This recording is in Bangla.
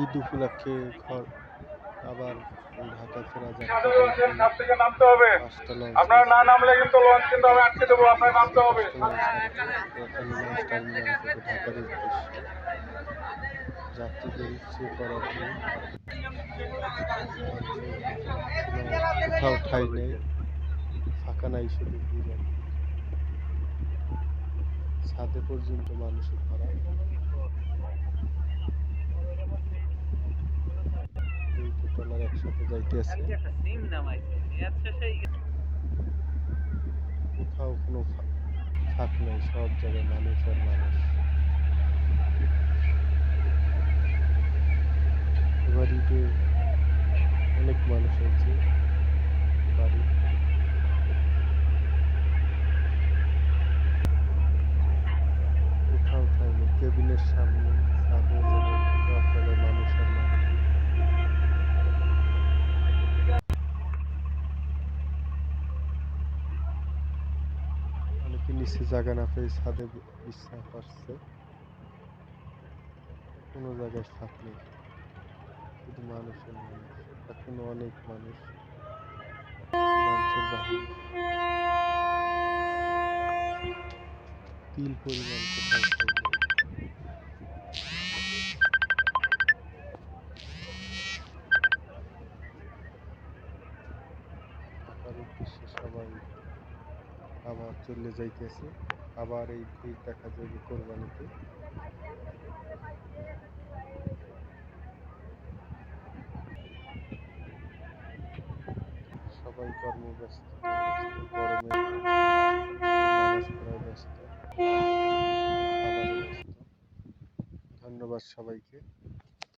ঈদ উপলক্ষে ঘর আবার ঢাকা ফেরা থেকে নামতে হবে। আপনারা না নামলে কিন্তু লঞ্চ কিন্তু আমি আটকে দেবো আপনার নামতে হবে। যাত্রীদের রিসিভ করার কোথাও ঠাই নেই ফাঁকা নাই শুধু। ছাদে পর্যন্ত মানুষের ভরা এই যাইতেছে কোথাও কোনো ফাঁক নেই সব জায়গায় মানুষ আর মানুষ। এবার ঈদে অনেক মানুষ হয়েছে বাড়ি। কোথাও ঠাই নেই কেবিনের সামনে ছাদে নিচে জায়গা না পেয়ে ছাদে বি- বিশ্রাম করছে কোনো জায়গায় ফাঁক নেই। শুধু মানুষের মানুষ। এখনও অনেক মানুষ। তিল পরিমাণ উদ্দেশ্যে সবাই আবার চলে যাইতেছে। আবার এই ভিড় দেখা যাবে কোরবানিতে। সবাই কর্মব্যস্ত ধন্যবাদ সবাইকে।